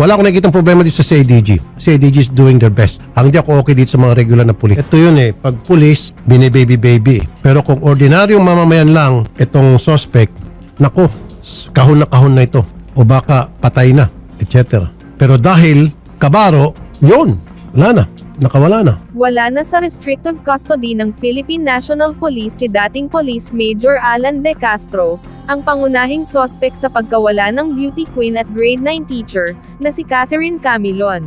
Wala akong nakikitang problema dito sa CIDG. CIDG is doing their best. Ang hindi ako okay dito sa mga regular na pulis. Ito yun eh, pag pulis, binibaby-baby. Pero kung ordinaryong mamamayan lang itong suspect, naku, kahon na kahon na ito. O baka patay na, etc. Pero dahil kabaro, yun, wala na, nakawala na. Wala na sa restrictive custody ng Philippine National Police si dating Police Major Alan De Castro, ang pangunahing sospek sa pagkawala ng beauty queen at grade 9 teacher, na si Catherine Camilon.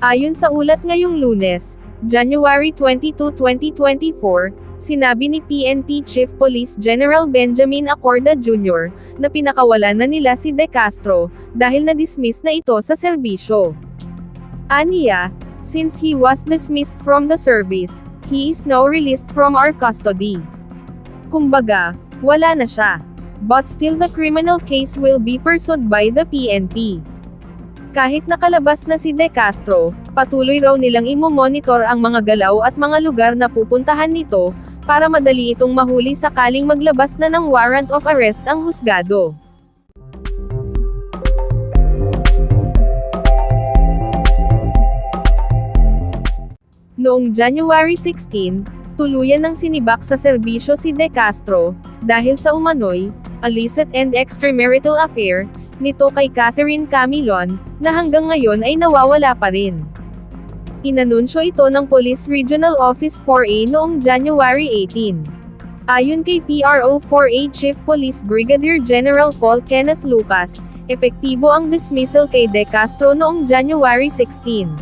Ayon sa ulat ngayong lunes, January 22, 2024, sinabi ni PNP Chief Police General Benjamin Acorda Jr. na pinakawalan na nila si De Castro dahil na-dismiss na ito sa serbisyo. Aniya, since he was dismissed from the service, he is now released from our custody. Kumbaga, wala na siya. But still the criminal case will be pursued by the PNP. Kahit nakalabas na si De Castro, patuloy raw nilang imomonitor ang mga galaw at mga lugar na pupuntahan nito, para madali itong mahuli sakaling maglabas na ng warrant of arrest ang husgado. Noong January 16, tuluyan ng sinibak sa serbisyo si De Castro, dahil sa umano'y, illicit and extramarital affair, nito kay Catherine Camilon, na hanggang ngayon ay nawawala pa rin. Inanunsyo ito ng Police Regional Office 4A noong January 18. Ayon kay PRO 4A Chief Police Brigadier General Paul Kenneth Lucas, epektibo ang dismissal kay De Castro noong January 16.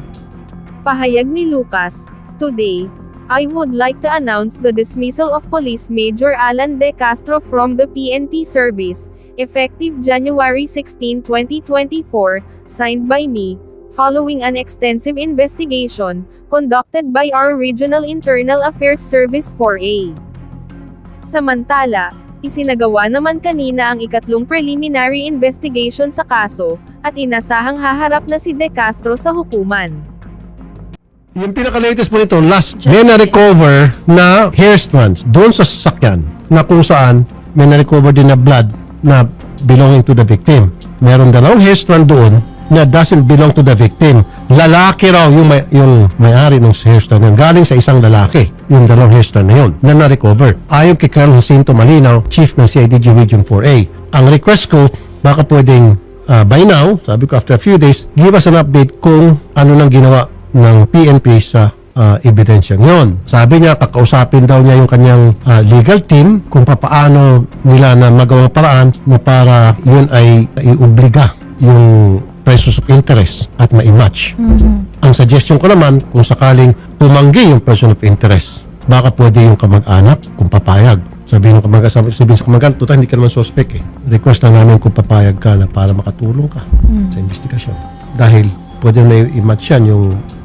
Pahayag ni Lucas, Today, I would like to announce the dismissal of Police Major Alan De Castro from the PNP service, effective January 16, 2024, signed by me, following an extensive investigation, conducted by our Regional Internal Affairs Service 4A. Samantala, isinagawa naman kanina ang ikatlong preliminary investigation sa kaso, at inasahang haharap na si De Castro sa hukuman. Yung pinaka-latest po nito, last, may na-recover na hair strands doon sa sasakyan na kung saan may na-recover din na blood na belonging to the victim. Meron dalawang hair strand doon na doesn't belong to the victim. Lalaki raw yung, may, yung may-ari ng hair strand na yun. Galing sa isang lalaki yung dalawang hair strand na yun na na-recover. Ayon kay Colonel Jacinto Malinaw, Chief ng CIDG Region 4A. Ang request ko, baka pwedeng uh, by now, sabi ko after a few days, give us an update kung ano nang ginawa ng PNP sa uh, ebidensya ngayon. Sabi niya, kakausapin daw niya yung kanyang uh, legal team kung papaano nila na magawa ng paraan na para yun ay iubliga yung persons of interest at ma-match. Ang suggestion ko naman, kung sakaling tumanggi yung person of interest, baka pwede yung kamag-anak kung papayag. Sabihin ng kamag sabihin sa kamag-anak, total hindi ka naman suspect eh. Request na namin kung papayag ka na para makatulong ka sa investigasyon. Dahil pwede na i-match yan yung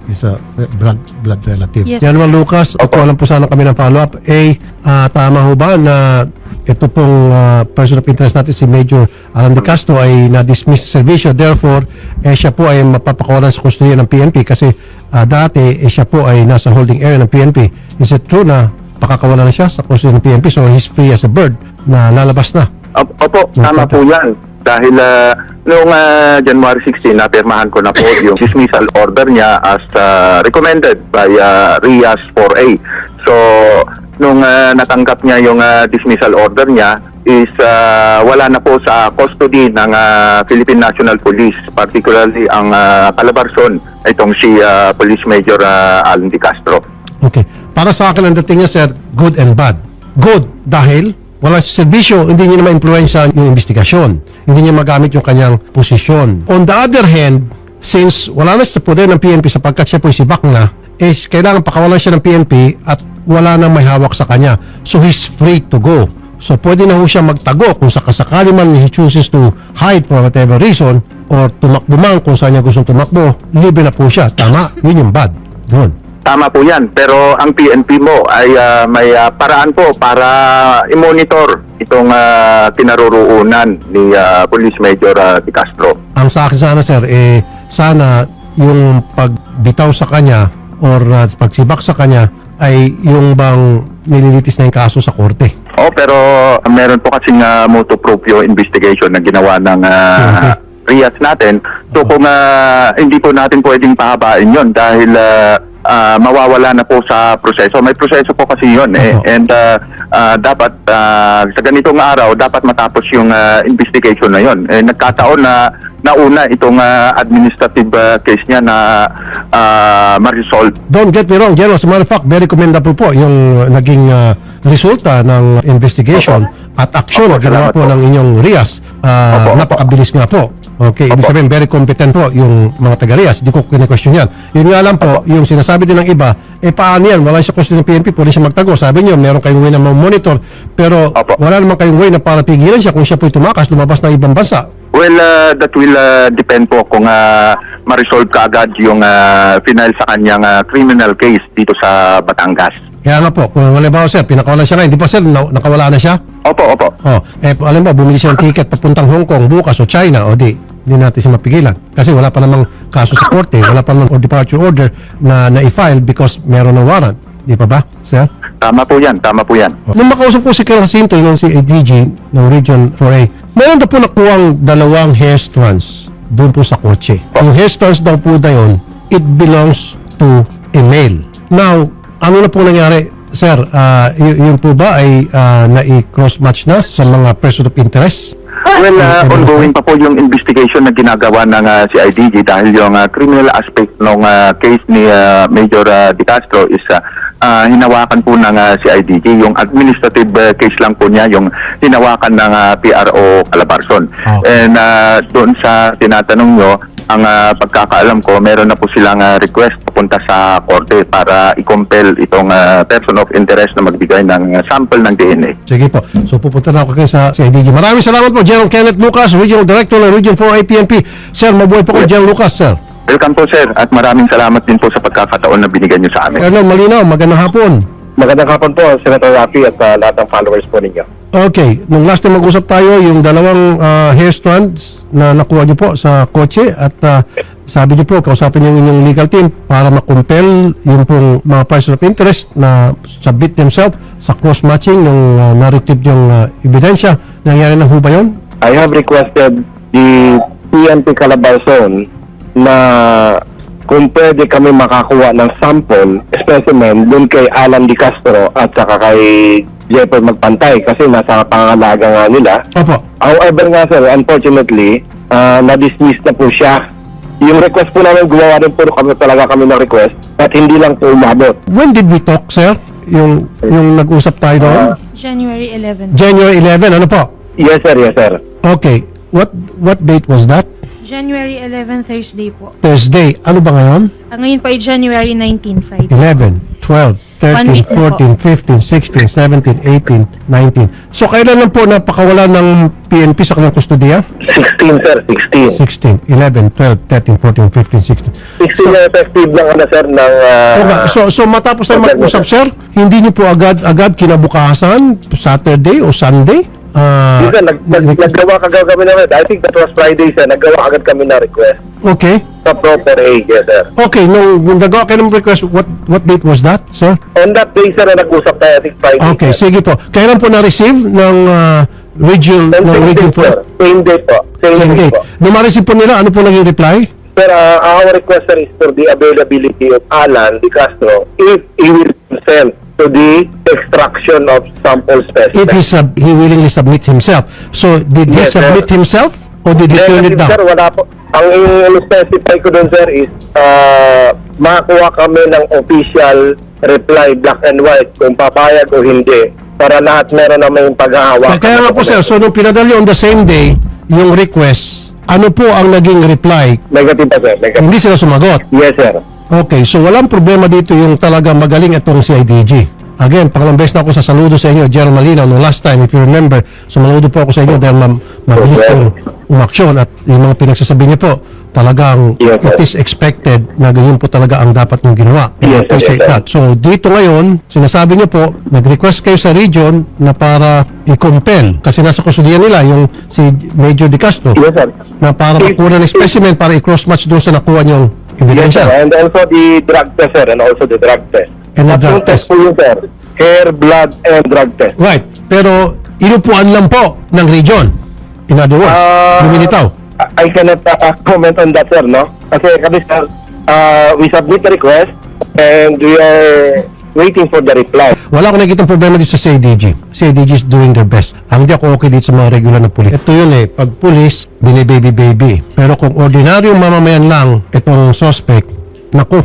isa blood, blood relative. Yes. General Lucas, opo, alam po sana kami ng follow-up. A, ah, tama ho ba na ito pong ah, person of interest natin si Major Alan De Castro ay na-dismiss sa servisyo. Therefore, eh, siya po ay mapapakawalan sa kustudiya ng PNP kasi ah, dati eh, siya po ay nasa holding area ng PNP. Is it true na pakakawalan na siya sa kustudiya ng PNP so he's free as a bird na lalabas na? Op- Opo, tama po yan. Dahil ah, noong ah, January 16, napirmahan ko na po yung dismissal order niya as ah, recommended by ah, RIAS 4A. So, nung ah, natanggap niya yung ah, dismissal order niya, is ah, wala na po sa custody ng ah, Philippine National Police, particularly ang uh, Calabarzon, itong si ah, Police Major ah, Alan Di Castro. Okay. Para sa akin ang dating niya, sir, good and bad. Good dahil wala sa hindi niya ma-influensya yung investigasyon. Hindi niya magamit yung kanyang posisyon. On the other hand, since wala na sa poder ng PNP sapagkat siya po sibak na, is kailangan pakawalan siya ng PNP at wala nang may hawak sa kanya. So he's free to go. So pwede na ho siya magtago kung sakasakali man he chooses to hide for whatever reason or tumakbo man kung saan niya gustong tumakbo, libre na po siya. Tama, yun yung bad. Doon. Tama po yan. Pero ang PNP mo ay ah, may ah, paraan po para i-monitor itong uh, kinaruruunan ni ah, Police Major ah, Di Castro. ang sa akin sana sir eh sana yung pagbitaw sa kanya or uh, pagsibak sa kanya ay yung bang nililitis na yung kaso sa korte. Oh, pero meron po kasing uh, motu proprio investigation na ginawa ng ah, Okay. RIAS natin So kung ah, hindi po natin pwedeng pahabain yon dahil ah, ah, mawawala na po sa proseso. May proseso po kasi yon eh. Opo. And ah, ah, dapat ah, sa ganitong araw dapat matapos yung ah, investigation na yon. Eh, nagkataon na nauna itong ah, administrative ah, case niya na ah, ma-resolve. Don't get me wrong, General. As a matter of fact, very commendable po yung naging ah, resulta ng investigation at aksyon na Opo, ginawa po po. ng inyong RIAS. Opo, opo. napakabilis nga po. Okay, ibig Opo. sabihin very competent po yung mga taga-RIAS. Hindi ko kine-question yan. Yun nga lang po, yung sinasabi din ng iba, eh paano yan? Wala siya question ng PNP, pwede siya magtago. Sabi niyo, meron kayong way na monitor pero Opo. wala naman kayong way na para pigilan siya kung siya po'y tumakas, lumabas ng ibang bansa. Well, uh, that will uh, depend po kung uh, ma-resolve kaagad yung uh, final sa kanyang uh, criminal case dito sa Batangas. Kaya nga po, kung ba sir, pinakawalan siya ngayon. Di ba sir, na- nakawala na siya? Opo, opo. Oh, eh alam mo, bumili siya ng ticket papuntang Hong Kong bukas o China o di, hindi natin siya mapigilan. Kasi wala pa namang kaso sa korte, wala pa namang departure order na na-file because meron ng warrant. Di pa ba, sir? Tama po yan, tama po yan. Nung makausap ko si Colonel Jacinto, yung si ADG ng Region 4A, meron na po nakuhang dalawang hair strands doon po sa kotse. Yung hair strands daw po na yun, it belongs to a male. Now, ano na po nangyari, sir? Ah, y- yun po ba ay ah, nai-cross-match na sa mga person of interest? Well, uh, ongoing pa po yung investigation na ginagawa ng uh, CIDG dahil yung uh, criminal aspect ng uh, case ni uh, Major uh, De Castro is uh, uh, hinawakan po ng uh, CIDG. Yung administrative uh, case lang po niya, yung hinawakan ng uh, PRO Calabarzon. Okay. And uh, doon sa tinatanong nyo, ang uh, pagkakaalam ko, meron na po silang uh, request papunta sa korte para i-compel itong uh, person of interest na magbigay ng uh, sample ng DNA. Sige po. So pupunta na ako kayo sa CIDG. Maraming salamat po, General Kenneth Lucas, Regional Director ng Region 4 IPNP. Sir, mabuhay po kayo, General Lucas, sir. Welcome po sir at maraming salamat din po sa pagkakataon na binigyan niyo sa amin. Colonel Malinaw, magandang hapon. Magandang hapon po, Senator Rafi at uh, lahat ng followers po ninyo. Okay, nung last time mag-usap tayo, yung dalawang ah, hair strands na nakuha niyo po sa kotse at ah, sabi niyo po, kausapin niyo yung inyong legal team para makumpel yung pong mga person of interest na submit themselves sa cross-matching ng uh, narrative yung ah, ebidensya. Nangyari na ho ba yun? I have requested the PNP Calabarzon na kung pwede kami makakuha ng sample, specimen, dun kay Alan Di Castro at saka kay Jeffrey Magpantay kasi nasa pangalaga nga nila. Opo. However nga sir, unfortunately, ah, na-dismiss na po siya. Yung request po namin, gumawa rin po kami talaga kami ng request at hindi lang po umabot. When did we talk, sir? Yung, yung nag-usap tayo noon? January 11. January 11, ano po? Yes sir, yes sir. Okay. What what date was that? January 11, Thursday po. Thursday. Ano ba ngayon? Ang ngayon po ay January 19, Friday. 11, 12, One 13, week na 14, 15, 16, 17, 18, 19. So, kailan lang po napakawala ng PNP sa kanyang kustodiya? 16 sir, 16. 16, 11, 12, 13, 14, 15, 16. 16 na effective lang ano sir ng ah, Okay, so, so matapos na mag-usap, sir, hindi niyo po agad-agad kinabukasan, Saturday o Sunday? Ah, Yes, sir, nag, nag, naggawa kagad kami ng I think that was Friday sir, naggawa agad kami ng request okay. sa proper age, yes sir. Okay, nung, nung nagawa kayo ng request, what what date was that, sir? On that day sir, na nag-usap tayo, I think Friday. Okay, sir. sige po. Kailan po na-receive ng uh, region, Same ng region date, sir. 4? Same date po. Same, Same date date. po. Nung ma-receive po nila, ano po naging reply? Sir, ah, our request sir is for the availability of Alan Di Castro if he will consent to the extraction of sample If specimen. he, sub, he willingly submit himself. So, did he Yes, sir. submit himself or did he turn it Negative, sir, down? wala po. Ang in-specify ko dun, sir, is uh, makakuha kami ng official reply, black and white, kung papayag o hindi, para lahat meron na may paghahawa. Kaya nga po sir, so nung pinadali on the same day, yung request, ano po ang naging reply? Negative pa, sir. Negative. Hindi sila sumagot. Yes, sir. Okay, so walang problema dito yung talaga magaling itong CIDG. Again, pangalang beses na ako sa saludo sa inyo, General Malinaw, no last time, if you remember, sumaludo po ako sa inyo dahil ma- mabilis yung umaksyon at yung mga pinagsasabi niyo po, talagang Yes, it is expected na ganyan po talaga ang dapat niyong ginawa. And Yes, appreciate yes, that. So, dito ngayon, sinasabi niyo po, nag-request kayo sa region na para i-compel, kasi nasa kusudian nila yung si Major De Castro, Yes, sir. na para makuha ng specimen para i-cross-match doon sa nakuha niyong Yes, ebidensya. sir. And also the drug test, sir. And also the drug test. And the drug Tatlong test. po yun, sir. Hair, blood, and drug test. Right. Pero inupuan lang po ng region. In other words, Ah, lumilitaw. I cannot uh, comment on that, sir, no? Kasi kami, sir, uh, we submit the request and we are waiting for the reply. Wala akong nakikita problema dito sa CIDG. CIDG is doing their best. Ang di ako okay dito sa mga regular na pulis. Ito yun eh, pag pulis, binibaby-baby. Pero kung ordinaryong mamamayan lang, itong suspect, naku,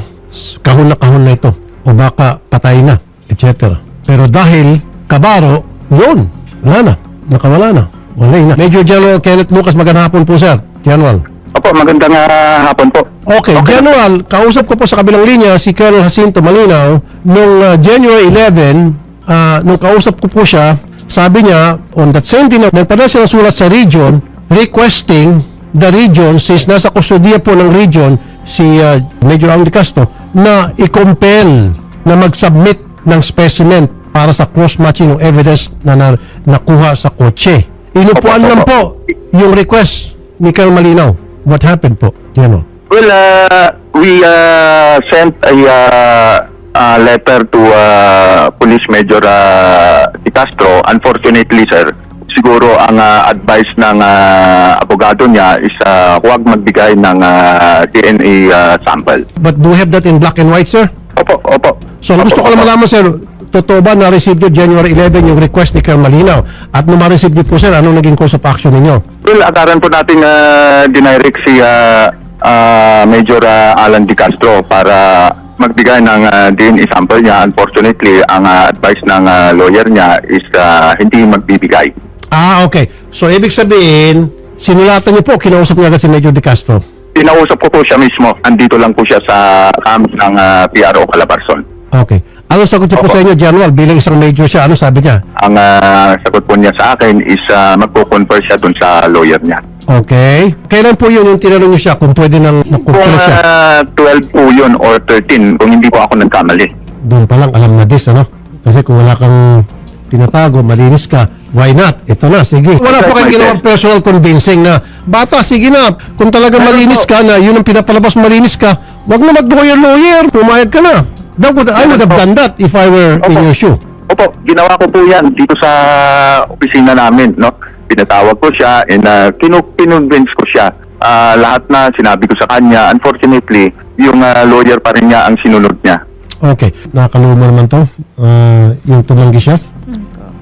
kahon na kahon na ito. O baka patay na, etc. Pero dahil kabaro, yun, wala na, nakawala na. Wala na. Major General Kenneth Lucas, magandang hapon po sir. General. Opo, magandang ah, hapon po. Okay, General, kausap ko po sa kabilang linya si Colonel Jacinto Malinaw nung uh, January 11, uh, nung kausap ko po siya, sabi niya, on that same day, na- nagpadala siya ng sulat sa region requesting the region, since nasa kustodiya po ng region si uh, Major Ang Castro, na i-compel na mag-submit ng specimen para sa cross-matching ng evidence na, na nakuha sa kotse. Inupuan lang po yung request ni Colonel Malinaw. What happened po, General? Well, uh, we uh, sent a uh, uh, letter to uh, Police Major uh, Di Castro. Unfortunately, sir, siguro ang uh, advice ng uh, abogado niya is uh, huwag magbigay ng uh, DNA uh, sample. But do you have that in black and white, sir? Opo, opo. So, ang gusto ko lang malaman, sir, totoo ba na-receive nyo January 11 yung request ni Colonel Malinaw? At nung ma-receive nyo po, sir, anong naging course of action ninyo? Well, akaran po natin uh, dinirect si uh, uh, Major uh, Alan Di Castro para magbigay ng uh, DNA sample niya. Unfortunately, ang uh, advice ng uh, lawyer niya is uh, hindi magbibigay. Ah, okay. So, ibig sabihin, sinulatan nyo po, kinausap niya agad si Major De Castro. Pinausap ko po siya mismo. Andito lang po siya sa camp ng uh, PRO Calabarzon. Okay. Ano sagot niyo po Opo. sa inyo, General, bilang isang major siya? Ano sabi niya? Ang uh, sagot po niya sa akin is uh, magpo-confer siya dun sa lawyer niya. Okay. Kailan po yun yung tinanong niyo siya kung pwede nang Kung nakumpula siya? uh, 12 po yun or 13, kung hindi po ako nagkamali. Doon pa lang alam na this, ano? Kasi kung wala kang tinatago, malinis ka, why not? Ito na, sige. Wala po kayong ginawang personal convincing na, bata, sige na, kung talaga malinis ka na, yun ang pinapalabas malinis ka, wag na mag-lawyer-lawyer, pumayag ka na. That would, I would have done that if I were in Opo. your shoe. Opo, ginawa ko po yan dito sa opisina namin, no? Pinatawag ko siya and uh, kinu- kinonvince ko siya. Ah, lahat na sinabi ko sa kanya. Unfortunately, yung ah, lawyer pa rin niya ang sinunod niya. Okay, nakakaluma naman to. Ah, yung tumanggi siya.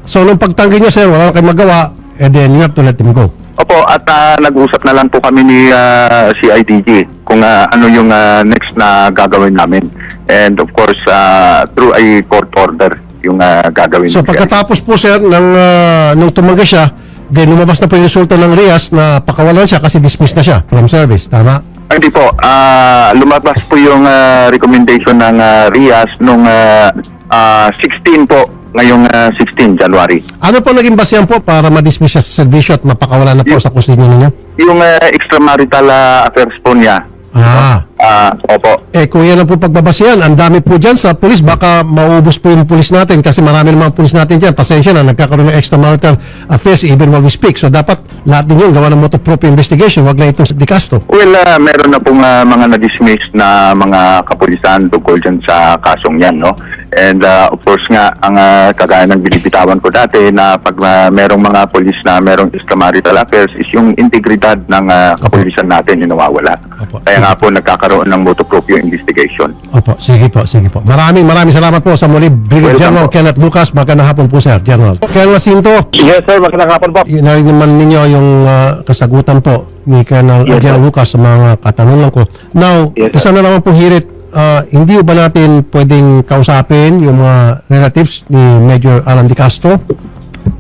So, nung pagtanggi niya, sir, wala na kayong magawa, and then you have to let him go. Opo, at ah, nag-usap na lang po kami ni ah, CIDG kung ah, ano yung ah, next na gagawin namin. And of course, ah, through a court order yung ah, gagawin. So pagkatapos po sir ng uh, nung tumanggi siya, then lumabas na po yung resulta ng RIAS na pakawalan siya kasi dismiss na siya from service. Tama? Hindi po. Ah, lumabas po yung ah, recommendation ng ah, RIAS nung ah, ah, 16 po, ngayong ah, 16 January. Ano po naging basehan po para ma-dismiss siya sa servisyo at mapakawalan na po sa kusinyo ninyo? Yung ah, extramarital ah, affairs po niya. Ah. Ah, opo. Eh kung yan ang po pagbabasihan, ang dami po dyan sa pulis, baka maubos po yung pulis natin kasi marami namang pulis natin dyan. Pasensya na, nagkakaroon ng extramarital affairs even while we speak. So dapat lahat din yun gawa ng motoprop investigation, wag lang itong Di Castro. Well, ah, meron na pong ah, mga na-dismiss na mga kapulisan tungkol dyan sa kasong yan, no? And ah, of course nga, ang ah, kagaya ng binibitawan ko dati na pag ah, merong mga polis na merong extramarital affairs is yung integridad ng ah, kapulisan natin yung nawawala. Opo. Kaya nga po nagkakaroon ng motopropyo investigation. Opo, sige po, sige po. Maraming maraming salamat po sa muli Brigadier General. Kenneth Lucas. Magandang hapon po, sir. General. Colonel Jacinto, Yes, sir. Magandang hapon po. narinig naman ninyo yung ah, kasagutan po ni Colonel Yes, General sir. Lucas sa mga katanungan ko. Now, Yes, isa na naman po hirit, ah, hindi ba natin pwedeng kausapin yung mga relatives ni Major Alan Di Castro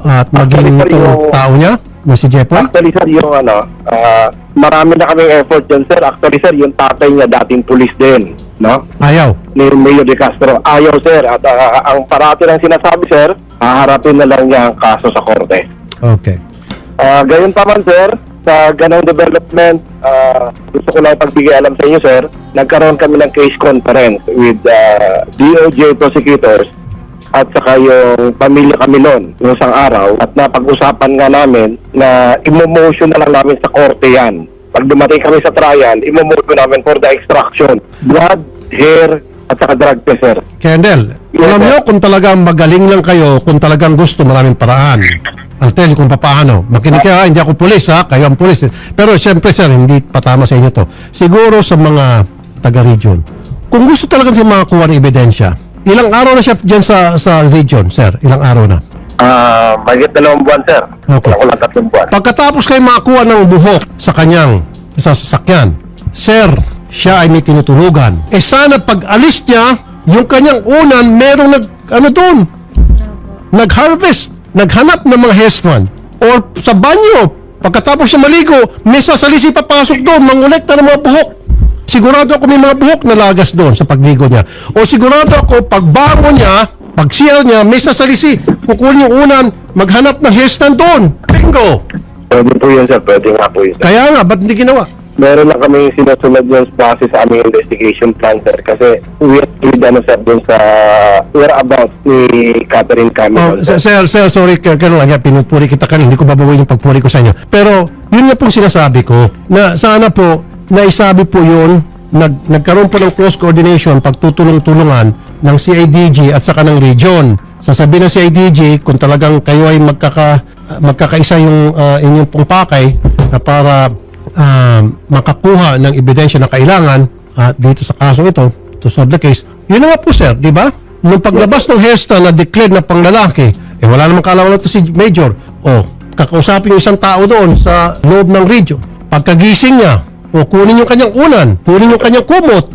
at maging Actually, sir, itong yung- tao niya na si Jepoy? Actually, sir, yung ano, ah, marami na kaming effort dyan, sir. Actually, sir, yung tatay niya dating pulis din, no? Ayaw. Ni Mayor De Castro. Ayaw, sir. At ah, ang parati ng sinasabi, sir, haharapin na lang niya ang kaso sa korte. Okay. Ah, gayon pa man, sir, sa ganong development, ah, gusto ko lang pagbigay alam sa inyo, sir, nagkaroon kami ng case conference with ah, DOJ prosecutors at saka yung pamilya kami noon yung isang araw at napag-usapan nga namin na imo-motion na lang namin sa korte yan. Pag dumating kami sa trial, imo-motion namin for the extraction. Blood, hair, at saka drug test, sir. Colonel, Yes, alam nyo kung talagang magaling lang kayo, kung talagang gusto, maraming paraan. I'll tell you kung paano. Makinig kayo, ha? hindi ako pulis ha, kayo ang pulis. Pero siyempre sir, hindi patama sa inyo to. Siguro sa mga taga-region, kung gusto talaga siya makakuha ng ebidensya, ilang araw na siya dyan sa, sa region, sir? Ilang araw na? Ah, mahigit dalawang buwan, sir. Okay. Wala ko lang tatlong buwan. Pagkatapos kayo makakuha ng buhok sa kanyang sa sasakyan, Sir, siya ay may tinutulugan. Eh sana pag alis niya, yung kanyang unan, merong nag, ano doon, nag-harvest, naghanap ng mga hestran. Or sa banyo, pagkatapos siya maligo, may sasalisi papasok doon, mangulekta ng mga buhok. Sigurado ako may mga buhok na lagas doon sa pagligo niya. O sigurado ako pagbangon niya, pag CR niya, may sasalisi, kukunin yung unan, maghanap ng hairstand doon. Bingo! Pwede po yun, sir. Pwede nga po yun, sir. Kaya nga, ba't hindi ginawa? Meron lang kami sinusunod yung base sa aming investigation plan, sir. Kasi we have to ano, sir, dun sa whereabouts ni Catherine Oh, Cameron. sir, sir, sir, sorry, kaya lang, kaya pinupuri kita kanina, hindi ko babawiin yung pagpuri ko sa inyo. Pero, yun nga pong sinasabi ko, na sana po, naisabi po yun, nag, nagkaroon po ng close coordination, pagtutulong-tulungan ng CIDG at saka ng region. Sasabihin ng CIDG, kung talagang kayo ay magkaka, magkakaisa yung ah, inyong pong pakay na para ah, makakuha ng ebidensya na kailangan at dito sa kaso ito, to solve the case, yun na nga po sir, di ba? Nung paglabas ng Hesta na declared na panglalaki, eh wala namang kalawan to si Major. O, kakausapin yung isang tao doon sa loob ng region. Pagkagising niya, o kunin yung kanyang unan, kunin yung kanyang kumot,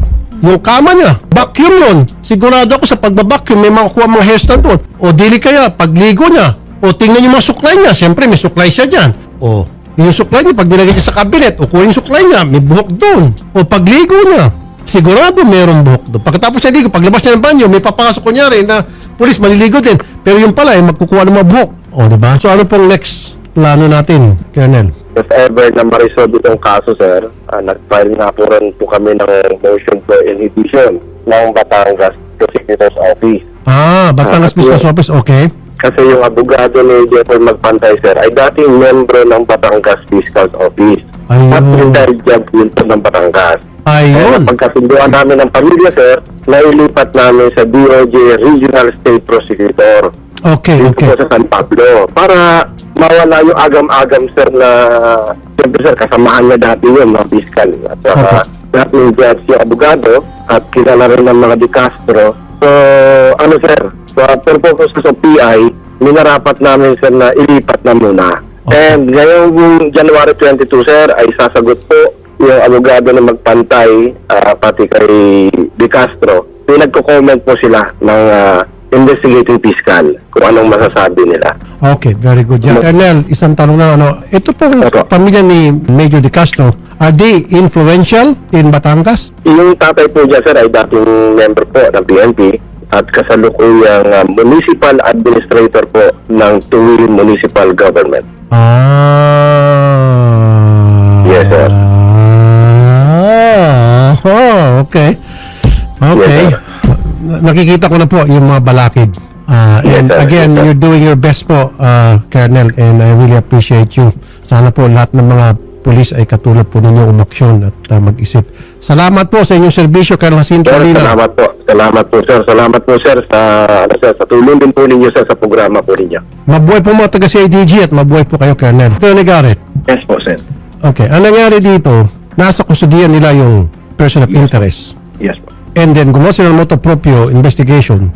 yung kama niya, vacuum yun. Sigurado ako sa pagbabacuum may makukuha mga hairstand doon. O dili kaya, pagligo niya, o tingnan yung mga suklay niya, siyempre may suklay siya dyan. O, yung suklay niya, pag nilagay niya sa cabinet, o kunin yung suklay niya, may buhok doon. O pagligo niya, sigurado mayroong buhok doon. Pagkatapos niya ligo, paglabas niya ng banyo, may papasok kunyari na pulis maliligo din. Pero yung pala, ay magkukuha ng mga buhok. O, di ba? So ano pong next plano natin, Colonel? If ever na ma-resolve itong kaso, sir, ah, nag-file nga po rin po kami ng motion for inhibition ng Batangas Prosecutor's Office. Ah, Batangas Ah, Business yeah. Office, okay. Kasi yung abogado ni Jeffrey Magpantay, sir, ay dating membro ng Batangas Fiscal's Office. Ayun. At retired judge yun po ng Batangas. Ayun. Kaya pagkasunduan namin ng pamilya, sir, nailipat namin sa DOJ Regional State Prosecutor. Okay, Dito okay. po sa San Pablo. Para mawala yung agam-agam, sir, na siyempre, sir, kasamahan niya dati yun, mga fiscal. At saka, dating judge yung abogado at kilala rin ng mga Di Castro. So, ano, sir, so, for purposes of PI, minarapat namin, sir, na ilipat na muna. Okay. And ngayong January 22, sir, ay sasagot po yung abogado na magpantay, ah, pati kay Di Castro. Pinagko-comment po sila ng ah, investigating fiscal kung anong masasabi nila. Okay, very good. Yeah. Colonel, isang tanong na ano. Ito po Opo. pamilya ni Major De Castro, are they influential in Batangas? Yung tatay po dyan, sir, ay dating member po ng PNP at kasalukuyang ah, municipal administrator po ng Tuwil Municipal Government. Ah. Yes, sir. Ah, oh, okay. Okay. Yes. Nakikita ko na po yung mga balakid. Yes, and sir. again, Yes, sir. you're doing your best po, ah, Colonel, and I really appreciate you. Sana po lahat ng mga pulis ay katulad po ninyo umaksyon at ah, mag-isip. Salamat po sa inyong serbisyo, Colonel Jacinto Sir, Molina. salamat po. Salamat po, sir. Salamat po, sir, sa, ano, sir, sa tulong din po ninyo, sir, sa programa po ninyo. Mabuhay po mga taga-CIDG at mabuhay po kayo, Colonel. Colonel Garrett. Yes po, sir. Okay, ang nangyari dito, nasa kustudiyan nila yung person of interest. And then gumawa sila ng motu proprio investigation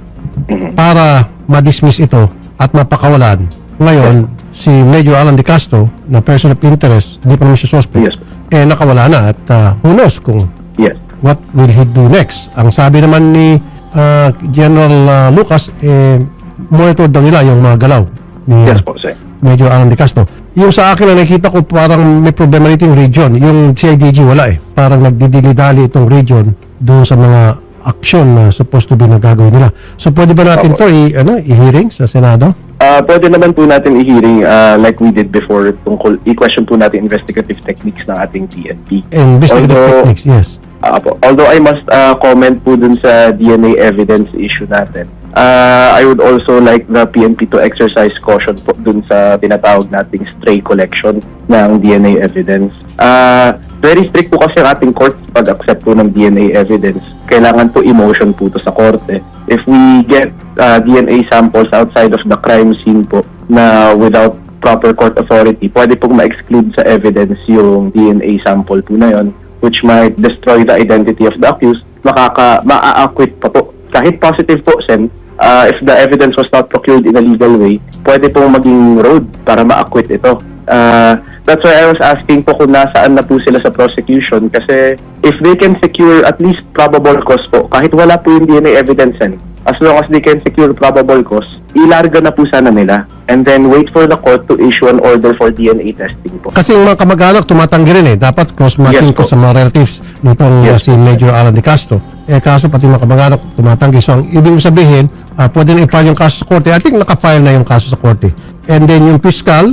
para ma-dismiss ito at mapakawalan. Ngayon, si Major Alan De Castro na person of interest, hindi pa naman siya suspect, Yes. eh nakawala na at uh, who knows kung Yes. what will he do next. Ang sabi naman ni uh, General uh, Lucas, eh, monitor daw nila yung mga galaw ni Yes po, sir. Major Alan De Castro. Yung sa akin na nakita ko parang may problema rito yung region. Yung CIDG wala eh. Parang nagdidili-dali itong region doon sa mga aksyon na supposed to be na gagawin nila. So pwede ba natin to i, ano, i-hearing sa Senado? Ah, pwede naman po natin i-hearing ah, like we did before tungkol i-question po natin investigative techniques ng ating PNP. Investigative Although- techniques, yes. Ah, po. Although I must ah, comment po dun sa DNA evidence issue natin. Ah, I would also like the PNP to exercise caution po dun sa tinatawag nating stray collection ng DNA evidence. Ah, very strict po kasi ang ating court pag-accept po ng DNA evidence. Kailangan po emotion po to sa korte. If we get ah, DNA samples outside of the crime scene po na without proper court authority, pwede pong ma-exclude sa evidence yung DNA sample po na yon which might destroy the identity of the accused. Makaka, maa-acquit pa po. Kahit positive po, Sen, ah, if the evidence was not procured in a legal way, pwede pong maging road para ma-acquit ito. Ah, that's why I was asking po kung nasaan na po sila sa prosecution kasi if they can secure at least probable cause po, kahit wala po yung DNA evidence yan, as long as they can secure probable cause, ilarga na po sana nila and then wait for the court to issue an order for DNA testing po. Kasi yung mga kamag-anak tumatanggi rin eh. Dapat cross-matching Yes ko po. sa mga relatives nitong uh, Yes si Major Alan De Castro. Eh kaso pati mga kamag-anak tumatanggi. So ang ibig sabihin, uh, pwede na i-file yung kaso sa korte. I think nakafile na yung kaso sa korte. And then yung fiscal,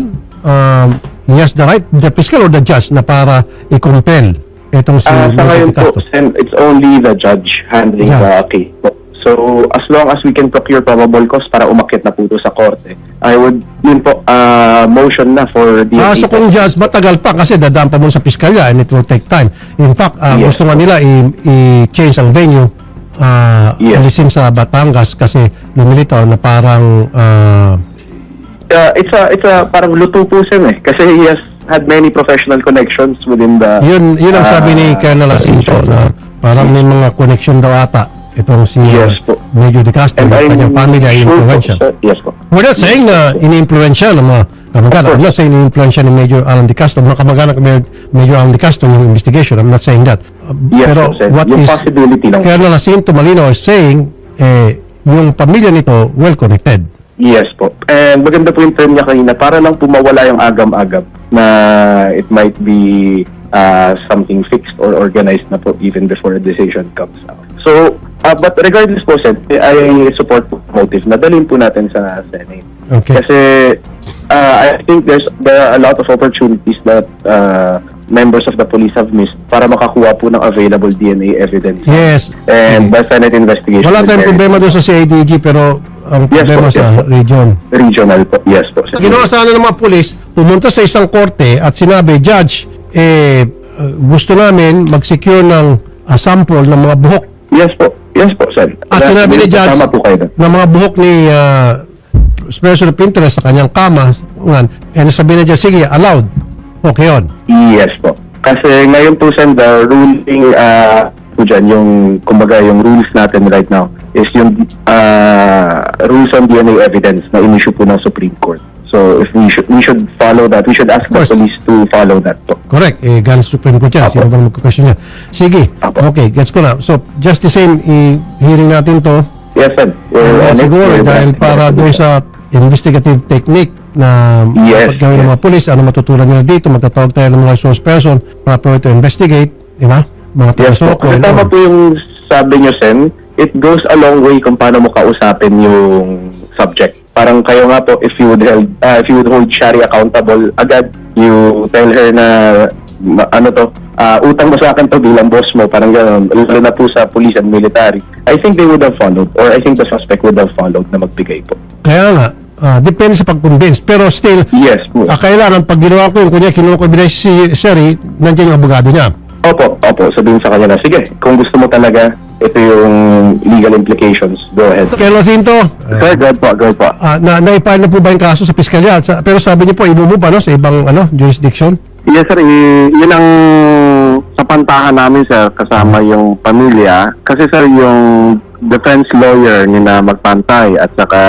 um, he has the right, the fiscal or the judge na para i-compel itong si Ah, sa ngayon po, Castro. Sen, it's only the judge handling Yeah. the case po. So, as long as we can procure probable cause para umakit na po ito sa korte, I would, yun po, ah, motion na for the... Ah, so kung judge, matagal pa kasi dadaan pa muna sa piskalya and it will take time. In fact, ah, Yes. gusto nga nila i- i-change ang venue ah, Yes. alisin sa Batangas kasi lumilitaw na parang ah, Uh, it's a, it's a, parang luto po Sen eh. Kasi he has had many professional connections within the... yun, yun ang sabi ni ah, Colonel Jacinto na parang may mga connection daw ata itong si ah, Yes po. Major De Castro, And yung I'm kanyang family ay sure po, influential. sir. Yes po. We're not saying na ini-influensya ng mga kamag-anak. I'm not saying ini-influensya ni Major Alan De Castro. Mga kamag-anak ni Major Alan De Castro yung investigation. I'm not saying that. Uh, Yes Pero sir. what Yung is possibility lang. Colonel Jacinto Malino is saying, eh, yung pamilya nito well connected. Yes po. And maganda po yung term niya kanina para lang po mawala yung agam-agam na it might be uh, something fixed or organized na po even before a decision comes out. So, uh, but regardless po, Seth, I support po motive na dalhin po natin sa Senate. Okay. Kasi uh, I think there's there are a lot of opportunities that uh, members of the police have missed para makakuha po ng available DNA evidence. Yes. And the Senate investigation. Wala tayong problema doon sa CIDG pero ang Yes problema po, yes sa po. region. Regional po. Yes po. sir. Ginawa sana ng mga pulis, pumunta sa isang korte at sinabi, Judge, eh, uh, gusto namin mag-secure ng uh, sample ng mga buhok. Yes po. Yes po, sir. At sinabi ni Judge Tama po kayo na mga buhok ni uh, person of interest sa kanyang kama, ngan, and sabi na Judge, sige, allowed. Okay yun. Yes po. Kasi ngayon po, sir, the ruling, uh, po dyan, yung, kumbaga, yung rules natin right now is yung uh, rules on DNA evidence na in-issue po ng Supreme Court. So, if we should, we should follow that. We should ask the police to follow that po. Correct. Eh, galing sa Supreme Court yan. Sino bang magka-question yan? Sige. Apo. Okay, gets ko na. So, just the same, i-hearing natin to. Yes, sir. It. siguro, dahil para doon sa investigative technique na Yes, dapat gawin ng yes. mga pulis, ano matutunan nila dito, magtatawag tayo ng mga source person for to investigate, di ba? Mga po. taga-soko. Kasi tama po yung sabi nyo, Sen. It goes a long way kung paano mo kausapin yung subject. Parang kayo nga po, if you would, held, uh, if you would hold Shari accountable agad, you tell her na ma- ano to, ah, utang mo sa akin to bilang boss mo, parang gano'n, lalo na po sa police and military. I think they would have followed, or I think the suspect would have followed na magbigay po. Kaya nga, ah, depende sa pag-convince. Pero still, Yes po. ah, kailangan, pag ginawa ko yung kunya, kinuha ko si Sherry, nandiyan yung abogado niya. Opo, opo, sabihin sa kanya na, sige, kung gusto mo talaga, ito yung legal implications, go ahead. Kaya Jacinto, Sir, good po, good po. ah, na, na-file na po ba yung kaso sa piskalya? Sa, pero sabi niyo po, imumu pa no, sa ibang ano, jurisdiction? Yes sir, I- yun ang sa pantahan namin sir kasama yung pamilya. Kasi sir yung defense lawyer ni na magpantay at saka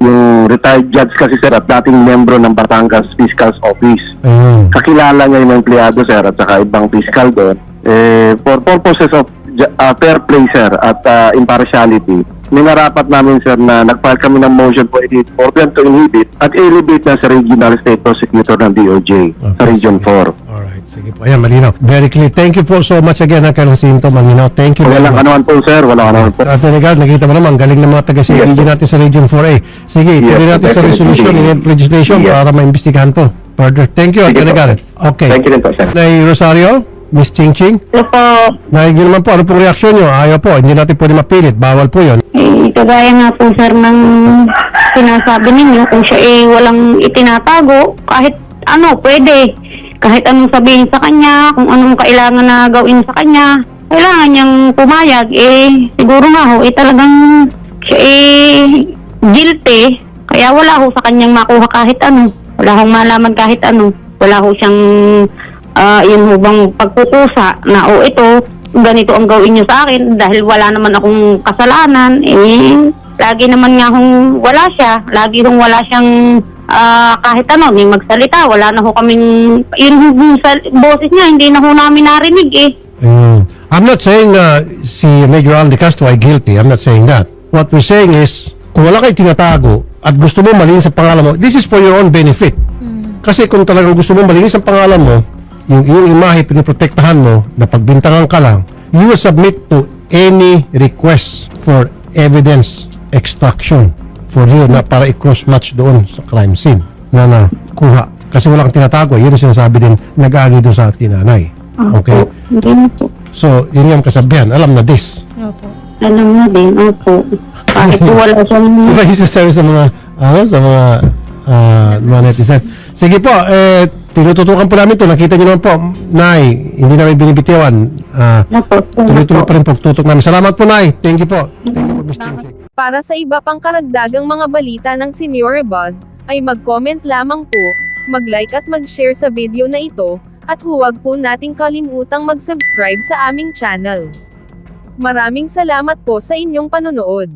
yung retired judge kasi sir at dating membro ng Batangas Fiscal's Office. Ayun. Kakilala niya yung empleyado sir at saka ibang fiscal doon. Eh, for purposes of uh, fair play sir at uh, impartiality, minarapat namin sir na nag-file kami ng motion for, inhibit- for them to inhibit at elevate na sa regional state prosecutor ng DOJ sa Okay, Region sige. 4. Sige po. Ayan, malinaw. Very clear. Thank you po so much again, ha, Colonel Jacinto. Malinaw. Thank you Walang much. anuman po sir, walang anuman po. At Regal, nakita mo naman, galing ng mga taga-CIDG Yes, po. natin sa Region 4A. Sige, Yes, tuloy natin sa resolution and legislation Yes. para maimbestigahan to. Further. Thank you, Atty. po. Garrett. Okay. Thank you rin po, sir. Nay Rosario, Miss Ching Ching, Opo, nahigil naman po, ano pong reaksyon nyo? Ayaw po, hindi natin pwede mapilit. Bawal po yun. eh, kagaya nga po sir ng sinasabi ninyo, kung siya eh walang itinatago, kahit ano, pwede. Kahit anong sabihin sa kanya, kung anong kailangan na gawin sa kanya, kailangan niyang pumayag. Eh, siguro nga ho, eh talagang siya eh guilty. Kaya wala ho sa kanyang makuha kahit ano. Wala hong malaman kahit ano. Wala ho siyang ah, yun ho bang pagkukusa na o ito, ganito ang gawin niyo sa akin dahil wala naman akong kasalanan. Eh, lagi naman nga hong wala siya. Lagi hong wala siyang ah, kahit ano, may magsalita. Wala na ho kaming, yun ho sa boses niya, hindi na ho namin narinig eh. Mm. I'm not saying na si Major Alan De Castro ay guilty. I'm not saying that. What we're saying is, kung wala kayo tinatago at gusto mo malinis ang pangalan mo, this is for your own benefit. Kasi kung talagang gusto mo malinis ang pangalan mo, yung iyong imahe pinoprotektahan mo, na pagbintangan ka lang, you will submit to any request for evidence extraction for you na para i-cross-match doon sa crime scene na nakuha. Kasi wala kang tinatago. Yun ang sinasabi din nag-aagi doon sa ating nanay. Okay? Hindi na po. So, yun yung kasabihan. Alam na this. Opo. Alam mo din, opo. Kahit po wala siyang Diba yung service sa mga, ano, sa mga, ah, mga netizens. Sige po, eh, tinututukan po namin to. Nakita niyo naman po, Nay, hindi namin binibitiwan. Ah, na po. tuloy-tuloy pa rin po tutok namin. Salamat po, Nay. Thank you po. Thank you po, Mr. Check. Para sa iba pang karagdagang mga balita ng Senior Buzz, ay mag-comment lamang po, mag-like at mag-share sa video na ito, at huwag po nating kalimutang mag-subscribe sa aming channel. Maraming salamat po sa inyong panonood.